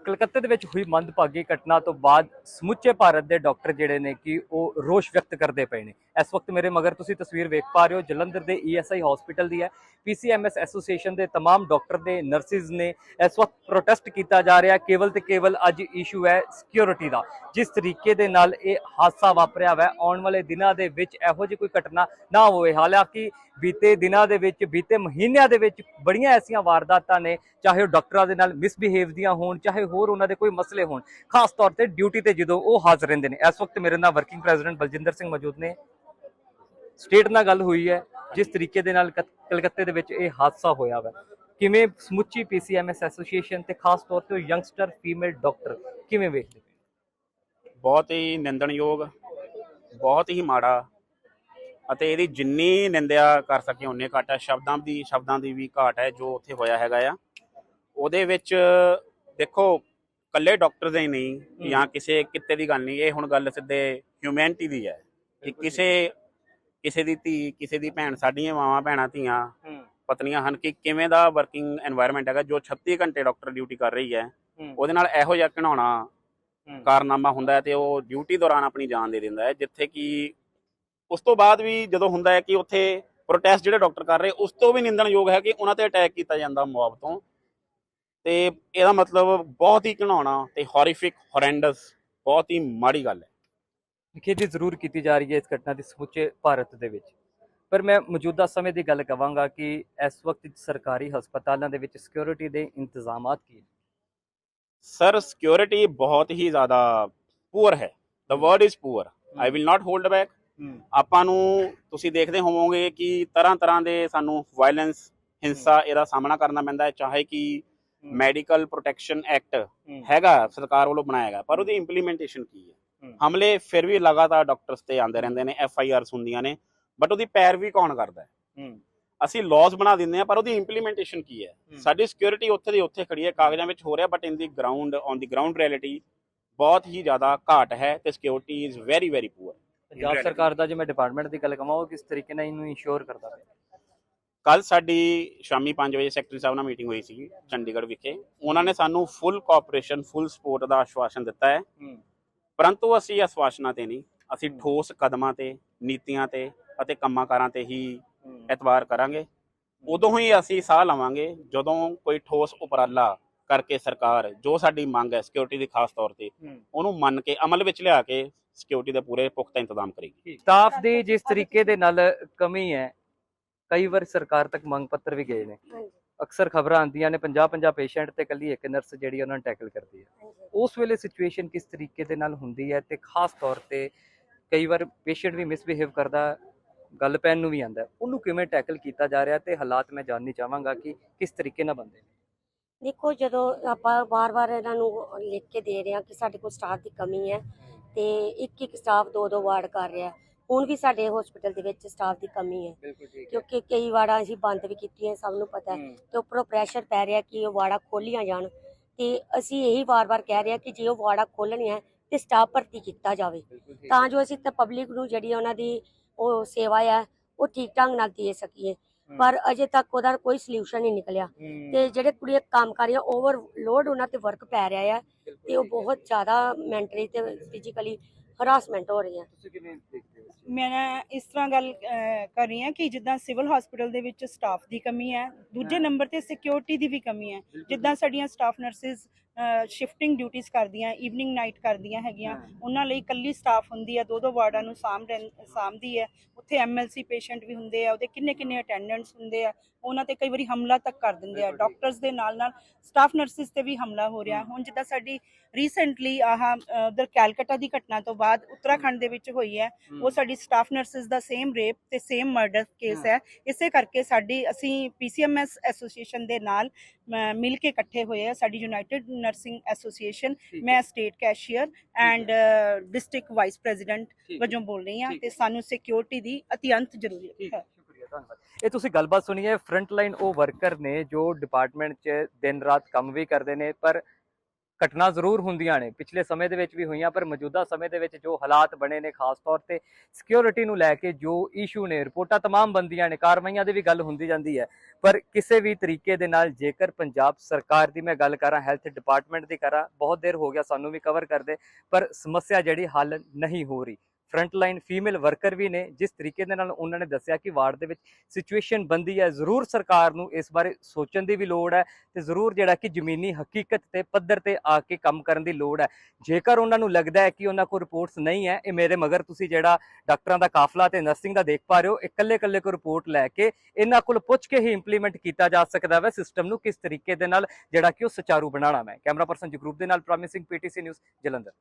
ਕਲਕੱਤੇ ਦੇ ਵਿੱਚ ਹੋਈ ਮੰਦਭਾਗੀ ਘਟਨਾ ਤੋਂ ਬਾਅਦ ਸਮੁੱਚੇ ਭਾਰਤ ਦੇ ਡਾਕਟਰ ਜਿਹੜੇ ਨੇ ਕਿ ਉਹ ਰੋਸ਼ ਵਿਅਕਤ ਕਰਦੇ ਪਏ ਨੇ ਇਸ ਵਕਤ ਮੇਰੇ ਮਗਰ ਤੁਸੀਂ ਤਸਵੀਰ ਵੇਖ ਪਾ ਰਹੇ ਹੋ ਜਲੰਧਰ ਦੇ ਈਐਸਆਈ ਹਸਪੀਟਲ ਦੀ ਹੈ ਪੀਸੀਐਮਐਸ ਐਸੋਸੀਏਸ਼ਨ ਦੇ तमाम ਡਾਕਟਰ ਦੇ ਨਰਸਿਸ ਨੇ ਇਸ ਵਕਤ ਪ੍ਰੋਟੈਸਟ ਕੀਤਾ ਜਾ ਰਿਹਾ ਕੇਵਲ ਤੇ ਕੇਵਲ ਅੱਜ ਇਸ਼ੂ ਹੈ ਸਿਕਿਉਰਿਟੀ ਦਾ ਜਿਸ ਤਰੀਕੇ ਦੇ ਨਾਲ ਇਹ ਹਾਦਸਾ ਵਾਪਰਿਆ ਹੈ ਆਉਣ ਵਾਲੇ ਦਿਨਾਂ ਦੇ ਵਿੱਚ ਇਹੋ ਜਿਹੀ ਕੋਈ ਘਟਨਾ ਨਾ ਹੋਵੇ ਹਾਲਾਂਕਿ ਬੀਤੇ ਦਿਨਾਂ ਦੇ ਵਿੱਚ ਬੀਤੇ ਮਹੀਨਿਆਂ ਦੇ ਵਿੱਚ ਬੜੀਆਂ ਐਸੀਆਂ ਵਾਰਦਾਤਾਂ ਨੇ ਚਾਹੇ ਉਹ ਡਾਕਟਰਾਂ ਦੇ ਨਾਲ ਮਿਸਬਿਹੇਵ ਦੀਆਂ ਹੋਣ ਚਾਹੇ ਹੋਰ ਉਹਨਾਂ ਦੇ ਕੋਈ ਮਸਲੇ ਹੋਣ, ਖਾਸ ਤੌਰ ਤੇ ਡਿਊਟੀ ਤੇ ਜਦੋਂ ਉਹ ਹਾਜ਼ਰ ਰਹਿੰਦੇ ਨੇ। ਇਸ ਵਕਤ ਮੇਰੇ ਨਾਲ ਵਰਕਿੰਗ ਪ੍ਰੈਜ਼ੀਡੈਂਟ ਬਲਜਿੰਦਰ ਸਿੰਘ ਮੌਜੂਦ ਨੇ। ਸਟੇਟ ਨਾਲ ਗੱਲ ਹੋਈ ਹੈ, ਜਿਸ ਤਰੀਕੇ ਦੇ ਨਾਲ ਕਲਕੱਤੇ ਦੇ ਵਿੱਚ ਇਹ ਹਾਦਸਾ ਹੋਇਆ ਵਾ। ਕਿਵੇਂ ਸਮੁੱਚੀ ਪੀਸੀਐਮਐਸ ਐਸੋਸੀਏਸ਼ਨ ਤੇ ਖਾਸ ਤੌਰ ਤੇ ਯੰਗਸਟਰ ਫੀਮੇਲ ਡਾਕਟਰ ਕਿਵੇਂ ਵੇਖਦੇ ਬਹੁਤ ਹੀ ਨਿੰਦਣਯੋਗ, ਬਹੁਤ ਹੀ ਮਾੜਾ ਅਤੇ ਇਹਦੀ ਜਿੰਨੀ ਨਿੰਦਿਆ ਕਰ ਸਕੇ ਉਨੇ ਘਾਟ ਹੈ। ਸ਼ਬਦਾਂ ਦੀ ਸ਼ਬਦਾਂ ਦੀ ਵੀ ਘਾਟ ਹੈ ਜੋ ਉੱਥੇ ਹੋਇਆ ਹੈਗਾ ਆ। ਉਹਦੇ ਵਿੱਚ ਦੇਖੋ ਕੱਲੇ ਡਾਕਟਰ ਦੇ ਹੀ। ਨਹੀਂ ਜਾਂ ਕਿਸੇ ਕਿਤੇ ਦੀ ਗੱਲ ਨਹੀਂ ਇਹ ਹੁਣ ਗੱਲ ਸਿੱਧੇ ਹਿਊਮੈਨਿਟੀ ਦੀ ਹੈ ਕਿ ਕਿਸੇ ਕਿਸੇ ਦੀ ਧੀ ਕਿਸੇ ਦੀ ਭੈਣ ਸਾਡੀਆਂ ਮਾਵਾਂ ਭੈਣਾਂ ਧੀਆਂ ਪਤਨੀਆਂ ਹਨ ਕਿ ਕਿਵੇਂ ਦਾ ਵਰਕਿੰਗ এনवायरमेंट ਹੈਗਾ ਜੋ 36 ਘੰਟੇ ਡਾਕਟਰ ਡਿਊਟੀ ਕਰ ਰਹੀ ਹੈ ਉਹਦੇ ਨਾਲ ਇਹੋ ਜਿਹਾ ਘਣਾਉਣਾ ਕਾਰਨਾਮਾ ਹੁੰਦਾ ਹੈ ਤੇ ਉਹ ਡਿਊਟੀ ਦੌਰਾਨ ਆਪਣੀ ਜਾਨ ਦੇ ਦਿੰਦਾ ਹੈ ਜਿੱਥੇ ਕਿ ਉਸ ਤੋਂ ਬਾਅਦ ਵੀ ਜਦੋਂ ਹੁੰਦਾ ਹੈ ਕਿ ਉੱਥੇ ਪ੍ਰੋਟੈਸਟ ਜਿਹੜੇ ਡਾਕਟਰ ਕਰ ਰਹੇ ਉਸ ਤੋਂ ਵੀ ਨਿੰਦਣਯੋਗ ਹੈ ਕਿ ਉਹਨਾਂ ਤੇ ਅਟੈਕ ਕੀਤਾ ਜਾਂਦਾ ਮੌਬ ਤੋਂ। ਤੇ ਇਹਦਾ ਮਤਲਬ ਬਹੁਤ ਹੀ ਘਿਨਾਉਣਾ ਤੇ ਹੌਰੀਫਿਕ ਹੋਰੈਂਡਸ ਬਹੁਤ ਹੀ ਮਾੜੀ ਗੱਲ ਹੈ। ਨਿਖੇਧੀ ਜ਼ਰੂਰ ਕੀਤੀ ਜਾ ਰਹੀ ਹੈ ਇਸ ਘਟਨਾ ਦੀ ਸਮੁੱਚੇ ਭਾਰਤ ਦੇ ਵਿੱਚ। ਪਰ ਮੈਂ ਮੌਜੂਦਾ ਸਮੇਂ ਦੀ ਗੱਲ ਕਵਾਂਗਾ ਕਿ ਇਸ ਵਕਤ ਸਰਕਾਰੀ ਹਸਪਤਾਲਾਂ ਦੇ ਵਿੱਚ ਸਿਕਿਉਰਿਟੀ ਦੇ ਇੰਤਜ਼ਾਮਾਤ ਕੀ ਨੇ? ਸਰ ਸਿਕਿਉਰਿਟੀ ਬਹੁਤ ਹੀ ਜ਼ਿਆਦਾ ਪੂਅਰ ਹੈ। The word is poor. I will not hold back. ਆਪਾਂ ਨੂੰ ਤੁਸੀਂ ਦੇਖਦੇ ਹੋਵੋਗੇ ਕਿ ਤਰ੍ਹਾਂ ਤਰ੍ਹਾਂ ਦੇ ਸਾਨੂੰ ਵਾਇਲੈਂਸ ਹਿੰਸਾ ਇਹਦਾ ਸਾਹਮਣਾ ਕਰਨਾ ਪੈਂਦਾ ਹੈ ਚਾਹੇ ਕਿ ਮੈਡੀਕਲ ਪ੍ਰੋਟੈਕਸ਼ਨ ਐਕਟ ਹੈਗਾ ਸਰਕਾਰ ਵੱਲੋਂ ਬਣਾਇਆ ਗਿਆ ਪਰ ਉਹਦੀ ਇੰਪਲੀਮੈਂਟੇਸ਼ਨ ਕੀ ਹੈ? ਹਮ। ਹਮਲੇ ਫਿਰ ਵੀ ਲਗਾਤਾਰ ਡਾਕਟਰਸ ਤੇ ਆਉਂਦੇ ਰਹਿੰਦੇ ਨੇ ਐਫ ਆਈ ਆਰਸ ਹੁੰਦੀਆਂ ਨੇ ਬਟ ਉਹਦੀ ਪੈਰਵੀ ਕੌਣ ਕਰਦਾ ਹੈ? ਅਸੀਂ ਲਾਜ਼ ਬਣਾ ਦਿੰਦੇ ਆ ਪਰ ਉਹਦੀ ਇੰਪਲੀਮੈਂਟੇਸ਼ਨ ਕੀ ਹੈ। ਸਾਡੀ ਸਿਕਿਉਰਿਟੀ ਉੱਥੇ ਦੀ ਉੱਥੇ ਖੜੀ ਹੈ ਕਾਗਜ਼ਾਂ ਵਿੱਚ ਹੋ ਰਿਹਾ but in the ground on the ground reality ਬਹੁਤ ਹੀ ਜ਼ਿਆਦਾ ਘਾਟ ਹੈ ਤੇ security is very very poor Punjab ਸਰਕਾਰ ਦਾ ਜੇ ਮੈਂ ਡਿਪਾਰਟਮੈਂਟ ਦੀ ਗੱਲ ਕਰਾਂ ਉਹ ਕਿਸ ਤਰੀਕੇ ਨਾਲ ਇਹਨੂੰ ਇੰਸ਼ੋਰ ਕਰਦਾ ਪਿਆ? ਕੱਲ ਸਾਡੀ ਸ਼ਾਮੀ 5 ਵਜੇ ਸੈਕਟਰੀ ਸਾਹਿਬ ਨਾਲ ਮੀਟਿੰਗ ਹੋਈ ਸੀ ਚੰਡੀਗੜ੍ਹ ਵਿਖੇ। ਉਹਨਾਂ ਨੇ ਸਾਨੂੰ ਫੁੱਲ ਕੋਆਪਰੇਸ਼ਨ ਫੁੱਲ ਸਪੋਰਟ ਦਾ ਆਸ਼ਵਾਸਨ ਦਿੱਤਾ ਹੈ। ਪਰੰਤੂ ਅਸੀਂ ਆਸ਼ਵਾਸਨਾਂ ਤੇ ਨਹੀਂ ਅਸੀਂ। ਠੋਸ ਕਦਮਾਂ ਤੇ ਨੀਤੀਆਂ ਤੇ ਅਤੇ ਕੰਮਾਂ-ਕਾਰਾਂ ਤੇ ਹੀ ਐਤਵਾਰ ਕਰਾਂਗੇ। ਉਦੋਂ ਹੀ ਅਸੀਂ ਸਾਹ ਲਵਾਂਗੇ ਜਦੋਂ ਕੋਈ ਠੋਸ ਉਪਰਾਲਾ ਕਰਕੇ ਸਰਕਾਰ ਜੋ ਸਾਡੀ ਮੰਗ ਹੈ ਸਿਕਿਉਰਿਟੀ ਦੀ ਖਾਸ ਤੌਰ ਤੇ ਉਹਨੂੰ ਮੰਨ ਕੇ ਅਮਲ ਵਿੱਚ ਲਿਆ ਕੇ ਸਿਕਿਉਰਿਟੀ ਦੇ ਪੂਰੇ ਪੁਖਤਾ ਇੰਤਜ਼ਾਮ ਕਰੇਗੀ। ਸਟਾਫ ਦੀ ਜਿਸ ਤਰੀਕੇ ਦੇ ਨਾਲ ਕਮੀ ਹੈ ਕਈ ਵਾਰ ਸਰਕਾਰ ਤੱਕ ਮੰਗ ਪੱਤਰ ਵੀ ਗਏ ਨੇ। ਅਕਸਰ ਖਬਰਾਂ ਆਉਂਦੀਆਂ ਨੇ 50 50 ਪੇਸ਼ੈਂਟ ਤੇ ਕੱਲੀ ਇੱਕ ਨਰਸ ਜਿਹੜੀ ਉਹਨਾਂ ਨੂੰ ਟੈਕਲ ਕਰਦੀ ਹੈ ਉਸ ਵੇਲੇ ਸਿਚੁਏਸ਼ਨ ਕਿਸ ਤਰੀਕੇ ਦੇ ਨਾਲ ਹੁੰਦੀ ਹੈ ਤੇ ਖਾਸ ਤੌਰ ਤੇ ਕਈ ਵਾਰ ਪੇਸ਼ੈਂਟ ਵੀ ਮਿਸਬਿਹੇਵ ਕਰਦਾ ਗੱਲ ਪੈਨ ਨੂੰ ਵੀ ਆਂਦਾ ਉਹਨੂੰ ਕਿਵੇਂ ਟੈਕਲ ਕੀਤਾ ਜਾ ਰਿਹਾ ਤੇ ਹਾਲਾਤ ਮੈਂ ਜਾਣਨੀ ਚਾਹਾਂਗਾ ਕਿ ਕਿਸ ਤਰੀਕੇ ਨਾਲ ਬੰਦੇ ਨੇ? ਦੇਖੋ ਜਦੋਂ ਆਪਾਂ ਵਾਰ-ਵਾਰ ਇਹਨਾਂ ਨੂੰ ਲਿਖ ਕੇ ਦੇ ਰਹੇ ਹਾਂ ਕਿ ਸਾਡੇ ਕੋਲ ਸਟਾਫ ਦੀ ਕਮੀ ਹੈ ਤੇ ਇੱਕ ਇੱਕ ਸਟਾਫ ਦੋ ਦੋ ਵਾਰਡ ਕਰ ਰਿਹਾ। ਹੁਣ ਵੀ ਸਾਡੇ ਹਸਪੀਟਲ ਦੇ ਵਿੱਚ ਸਟਾਫ ਦੀ ਕਮੀ ਹੈ। ਬਿਲਕੁਲ ਠੀਕ ਕਿਉਂਕਿ ਕਈ ਵਾਰਡਾਂ ਅਸੀਂ ਬੰਦ ਵੀ ਕੀਤੀਆਂ ਸਭ ਨੂੰ ਪਤਾ ਹੈ ਤੇ ਉੱਪਰੋਂ ਪ੍ਰੈਸ਼ਰ ਪੈ ਰਿਹਾ ਕਿ ਉਹ ਵਾਰਡਾਂ ਖੋਲੀਆਂ ਜਾਣ। ਤੇ ਅਸੀਂ ਇਹੀ ਵਾਰ-ਵਾਰ ਕਹਿ ਰਹੇ ਹਾਂ ਕਿ ਜੇ ਉਹ ਵਾਰਡਾਂ ਖੋਲਣੀਆਂ ਹੈ ਤੇ ਸਟਾਫ ਭਰਤੀ ਕੀਤਾ ਜਾਵੇ। ਤਾਂ ਜੋ ਅਸੀਂ ਤਾਂ ਪਬਲਿਕ ਨੂੰ ਜਿਹੜੀ ਉਹਨਾਂ ਦੀ ਉਹ ਸੇਵਾ ਹੈ ਉਹ ਠੀਕ ਢੰਗ ਨਾਲ ਦੇ ਸਕੀਏ। ਪਰ ਅਜੇ ਤੱਕ ਉਹਦਾ ਕੋਈ ਸੋਲੂਸ਼ਨ ਨਹੀਂ ਨਿਕਲਿਆ। ਤੇ ਜਿਹੜੇ ਕੁੜੀਆਂ ਕੰਮ ਕਰ ਰਹੀਆਂ ਓਵਰਲੋਡ ਉਹਨਾਂ ਤੇ ਵਰਕ ਪੈ ਰਿਹਾ ਹੈ ਤੇ ਉਹ ਬਹੁਤ ਜ਼ਿਆਦਾ ਮੈਂਟਲੀ ਤੇ ਫਿਜ਼ੀਕਲੀ ਹਰਾਸਮੈਂਟ ਹੋ ਰਹੀ ਹੈ। ਤੁਸੀਂ ਕਿਵੇਂ ਦੇਖਦੇ ਹੋ ਮੈਂ ਇਸ ਤਰ੍ਹਾਂ ਗੱਲ ਕਰ ਰਹੀ ਹਾਂ ਕਿ ਜਿੱਦਾਂ ਸਿਵਲ ਹਸਪੀਟਲ ਦੇ ਵਿੱਚ ਸਟਾਫ ਦੀ ਕਮੀ ਹੈ ਦੂਜੇ। ਨੰਬਰ ਤੇ ਸਿਕਿਉਰਿਟੀ ਦੀ ਵੀ ਕਮੀ ਹੈ। ਜਿੱਦਾਂ ਸਾਡੀਆਂ ਸਟਾਫ ਨਰਸਿਸ ਸ਼ਿਫਟਿੰਗ ਡਿਊਟੀਆਂ ਕਰਦੀਆਂ ਈਵਨਿੰਗ ਨਾਈਟ ਕਰਦੀਆਂ ਹੈਗੀਆਂ। ਉਹਨਾਂ ਲਈ ਇਕੱਲੀ ਸਟਾਫ ਹੁੰਦੀ ਹੈ ਦੋ ਦੋ ਵਾਰਡਾਂ ਨੂੰ ਰਹਿੰ- ਸਾਂਭਦੀ ਹੈ। ਉੱਥੇ ਐਮਐਲਸੀ ਪੇਸ਼ੈਂਟ ਵੀ ਹੁੰਦੇ ਆ ਉਹਦੇ ਕਿੰਨੇ ਕਿੰਨੇ ਅਟੈਂਡੈਂਟਸ ਹੁੰਦੇ ਆ ਉਹਨਾਂ ਤੇ ਕਈ ਵਾਰੀ ਹਮਲਾ ਤੱਕ ਕਰ ਦਿੰਦੇ ਆ। ਡਾਕਟਰਸ ਦੇ ਨਾਲ ਨਾਲ ਸਟਾਫ ਨਰਸਿਸ ਤੇ ਵੀ ਹਮਲਾ ਹੋ ਰਿਹਾ। ਹੁਣ ਜਿੱਦਾਂ ਸਾਡੀ ਰੀਸੈਂਟਲੀ ਆਹ ਉਧਰ ਕੈਲਕਟਾ ਦੀ ਘਟਨਾ ਤੋਂ ਬਾਅਦ ਉੱਤਰਾਖੰਡ ਦੇ ਵਿੱਚ ਹੋਈ ਹੈ। ਉਹ ਸਾਡੀ ਸਟਾਫ ਨਰਸਿਸ ਦਾ ਸੇਮ ਰੇਪ ਤੇ ਸੇਮ ਮਰਡਰ ਕੇਸ ਹੈ। ਇਸੇ ਕਰਕੇ ਸਾਡੀ ਅਸੀਂ ਪੀਸੀਐਮਐਸ ਐਸੋਸੀਏਸ਼ਨ ਦੇ ਨਾਲ ਮਿਲ ਕੇ ਇਕੱਠੇ ਹੋਏ ਆ ਸਾਡੀ ਯੂਨਾਈਟਿਡ ਨਰਸਿੰਗ ਐਸੋਸੀਏਸ਼ਨ। ਮੈਂ state cashier and district vice president. ਵਜੋਂ ਬੋਲ ਰਹੀ ਹਾਂ ਤੇ ਸਾਨੂੰ ਸਿਕਿਉਰਿਟੀ ਦੀ ਅਤਿਅੰਤ ਜ਼ਰੂਰੀ ਹੈ। ਧੰਨਵਾਦ। ਇਹ ਤੁਸੀਂ ਗੱਲਬਾਤ ਸੁਣੀ ਹੈ। ਫਰੰਟ ਲਾਈਨ ਉਹ ਵਰਕਰ ਨੇ ਜੋ ਡਿਪਾਰਟਮੈਂਟ 'ਚ ਦਿਨ ਰਾਤ ਕੰਮ ਵੀ ਕਰਦੇ ਨੇ ਪਰ ਘਟਨਾ ਜ਼ਰੂਰ ਹੁੰਦੀਆਂ ਨੇ। ਪਿਛਲੇ ਸਮੇਂ ਦੇ ਵਿੱਚ ਵੀ ਹੋਈਆਂ, ਪਰ ਮੌਜੂਦਾ ਸਮੇਂ ਦੇ ਵਿੱਚ ਜੋ ਹਾਲਾਤ ਬਣੇ ਨੇ ਖਾਸ ਤੌਰ ਤੇ ਸਿਕਿਉਰਿਟੀ ਨੂੰ ਲੈ ਕੇ ਜੋ ਇਸ਼ੂ ਨੇ, ਰਿਪੋਰਟਾਂ ਤਮਾਮ ਬੰਦੀਆਂ ਨੇ, ਕਾਰਵਾਈਆਂ ਦੀ ਵੀ ਗੱਲ ਹੁੰਦੀ ਜਾਂਦੀ ਹੈ। ਪਰ ਕਿਸੇ ਵੀ ਤਰੀਕੇ ਦੇ ਨਾਲ ਜੇਕਰ ਪੰਜਾਬ ਸਰਕਾਰ ਦੀ ਮੈਂ ਗੱਲ ਕਰਾਂ ਹੈਲਥ ਡਿਪਾਰਟਮੈਂਟ ਦੀ ਕਰਾਂ, ਬਹੁਤ ਦੇਰ ਹੋ ਗਿਆ ਸਾਨੂੰ ਵੀ ਕਵਰ ਕਰਦੇ, ਪਰ ਸਮੱਸਿਆ ਜਿਹੜੀ ਹੱਲ ਨਹੀਂ ਹੋ ਰਹੀ। ਫਰੰਟ ਲਾਈਨ ਫੀਮੇਲ ਵਰਕਰ ਵੀ ਨੇ, ਜਿਸ ਤਰੀਕੇ ਦੇ ਨਾਲ ਉਹਨਾਂ ਨੇ ਦੱਸਿਆ ਕਿ ਵਾਰਡ ਦੇ ਵਿੱਚ ਸਿਚੁਏਸ਼ਨ ਬੰਦੀ ਹੈ, ਜ਼ਰੂਰ ਸਰਕਾਰ ਨੂੰ ਇਸ ਬਾਰੇ ਸੋਚਣ ਦੀ ਵੀ ਲੋੜ ਹੈ ਤੇ ਜ਼ਰੂਰ ਜਿਹੜਾ ਕਿ ਜ਼ਮੀਨੀ ਹਕੀਕਤ ਤੇ ਪੱਧਰ ਤੇ ਆ ਕੇ ਕੰਮ ਕਰਨ ਦੀ ਲੋੜ ਹੈ। ਜੇਕਰ ਉਹਨਾਂ ਨੂੰ ਲੱਗਦਾ ਹੈ ਕਿ ਉਹਨਾਂ ਕੋਲ ਰਿਪੋਰਟਸ ਨਹੀਂ ਹੈ, ਇਹ ਮੇਰੇ ਮਗਰ ਤੁਸੀਂ ਜਿਹੜਾ ਡਾਕਟਰਾਂ ਦਾ ਕਾਫਲਾ ਤੇ ਨਰਸਿੰਗ ਦਾ ਦੇਖ ਪਾ ਰਹੇ ਹੋ ਇਕੱਲੇ ਇਕੱਲੇ ਕੋ ਰਿਪੋਰਟ ਲੈ ਕੇ ਇਹਨਾਂ ਕੋਲ ਪੁੱਛ ਕੇ ਹੀ ਇੰਪਲੀਮੈਂਟ ਕੀਤਾ ਜਾ ਸਕਦਾ ਹੈ ਸਿਸਟਮ ਨੂੰ, ਕਿਸ ਤਰੀਕੇ ਦੇ ਨਾਲ ਜਿਹੜਾ ਕਿ ਉਹ ਸੁਚਾਰੂ ਬਣਾਉਣਾ ਹੈ ਕੈਮਰਾ ਪਰਸਨ ਜਗਰੂਪ ਦੇ ਨਾਲ ਪ੍ਰੋਮਿਸਿੰਗ ਪੀਟੀਸੀ ਨਿਊਜ਼, ਜਲੰਧਰ।